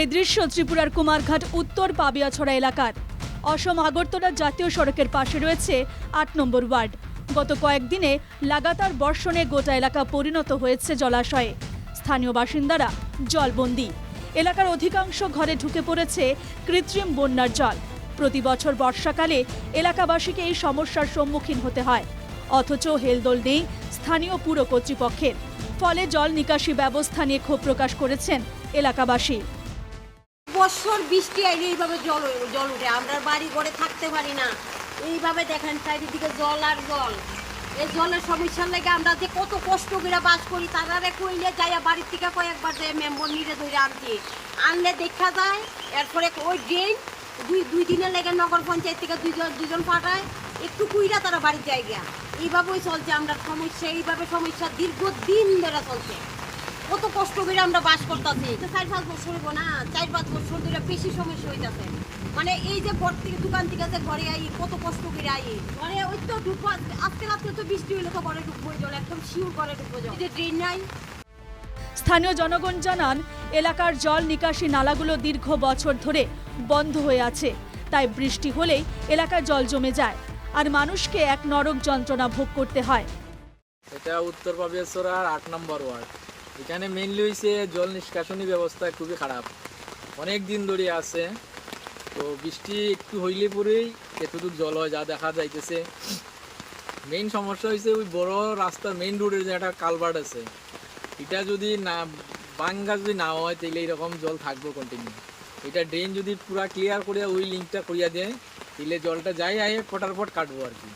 এই দৃশ্য ত্রিপুরার কুমারঘাট উত্তর পাবিয়াছড়া এলাকার। অসম আগরতলা জাতীয় সড়কের পাশে রয়েছে আট নম্বর ওয়ার্ড। গত কয়েকদিনে লাগাতার বর্ষণে গোটা এলাকা পরিণত হয়েছে জলাশয়ে। স্থানীয় বাসিন্দারা জলবন্দী। এলাকার অধিকাংশ ঘরে ঢুকে পড়েছে কৃত্রিম বন্যার জল। প্রতি বছর বর্ষাকালে এলাকাবাসীকে এই সমস্যার সম্মুখীন হতে হয়। অথচ হেলদোল নেই স্থানীয় পুর কর্তৃপক্ষের। ফলে জল নিকাশি ব্যবস্থা নিয়ে ক্ষোভ প্রকাশ করেছেন এলাকাবাসী। বছর বৃষ্টি আইলে এইভাবে জল জল উঠে। আমরা বাড়ি ঘরে থাকতে পারি না। এইভাবে দেখেন চারিদিকে জল আর জল। এই জলের সমস্যার লেগে আমরা যে কত কষ্ট করে বাস করি, তারারে কইলে যাইয়া বাড়ির থেকে কয়েকবার যে মেম্বর নিরে ধরে আনছি। আনলে দেখা যায়, এরপরে ওই ড্রেন দুই দুই দিনের লেগে নগর পঞ্চায়েত থেকে দুইজন দুজন পাঠায়, একটু কুইরা তারা বাড়ির জায়গা এইভাবেই চলছে, আমরা সমস্যা, এইভাবে সমস্যা দীর্ঘদিন ধরে চলছে। কত কষ্ট করে আমরা বাস করতেছি। চার পাঁচ বছর হইব না চার পাঁচ বছর ধরে বেশি সমস্যা হইতাছে। মানে এই যে ঘর থেকে দোকান থেকে যে ঘরে আই কত কষ্ট করে আই। ঘরে ওই তো ঢুকবো আজকে রাত্রে তো বৃষ্টি হইলে তো ঘরে ঢুকবো জল একদম শিউর ঘরে ঢুকবো জল। যে ট্রেন নাই। স্থানীয় জনগণ জানান এলাকার জল নিকাশি নালাগুলো দীর্ঘ বছর ধরে বন্ধ হয়ে আছে। তাই বৃষ্টি হলেই এলাকায় জল জমে যায়। আর মানুষকে এক নরক যন্ত্রণা ভোগ করতে হয়। এটা উত্তর পাবিয়াছড়ার আট নম্বর ওয়ার্ড। এখানে মেইনলি হয়েছে জল নিষ্কাশনী ব্যবস্থা খুবই খারাপ। অনেক দিন ধরে আছে। তো বৃষ্টি একটু হইলে পরেই এতটুকু জল হয় যা দেখা যাইতেছে। মেইন সমস্যা হয়েছে ওই বড় রাস্তার মেইন রোডের যে একটা কালভার্ট আছে। এটা যদি না, বাঙ্গা যদি না হয় তাহলে এরকম জল থাকব কন্টিনিউ এটা ড্রেন যদি পুরা ক্লিয়ার করিয়া ওই লিঙ্কটা করিয়া দেয় তাহলে জলটা যাই আয়ে ফটার ফট কাটবো আর কি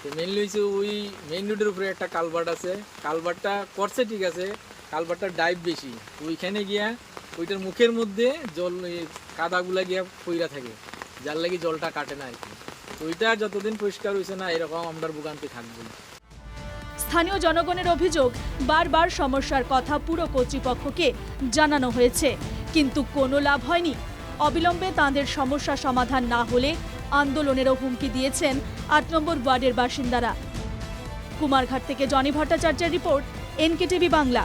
তো মেনলি হচ্ছে ওই মেইন রোডের উপরে একটা কালভার্ট আছে। কালভার্টটা করছে ঠিক আছে কালভার্টটার ডাইভ বেশি। ওইখানে গিয়া ওইটার মুখের মধ্যে জল কাদাগুলা গিয়া পইরা থাকে। যার লাগি জলটা কাটে না আর কি ওইটা যতদিন পরিষ্কার হয়েছে না, এরকম আমরা ভোগান্তি থাকব। স্থানীয় জনগণের অভিযোগ, বারবার সমস্যার কথা পুরো কর্তৃপক্ষকে জানানো হয়েছে। কিন্তু কোনো লাভ হয়নি। অবিলম্বে তাঁদের সমস্যা সমাধান না হলে আন্দোলনেরও হুমকি দিয়েছেন আট নম্বর ওয়ার্ডের বাসিন্দারা। কুমারঘাট থেকে জনি ভট্টাচার্যের রিপোর্ট, এনকেটিভি বাংলা।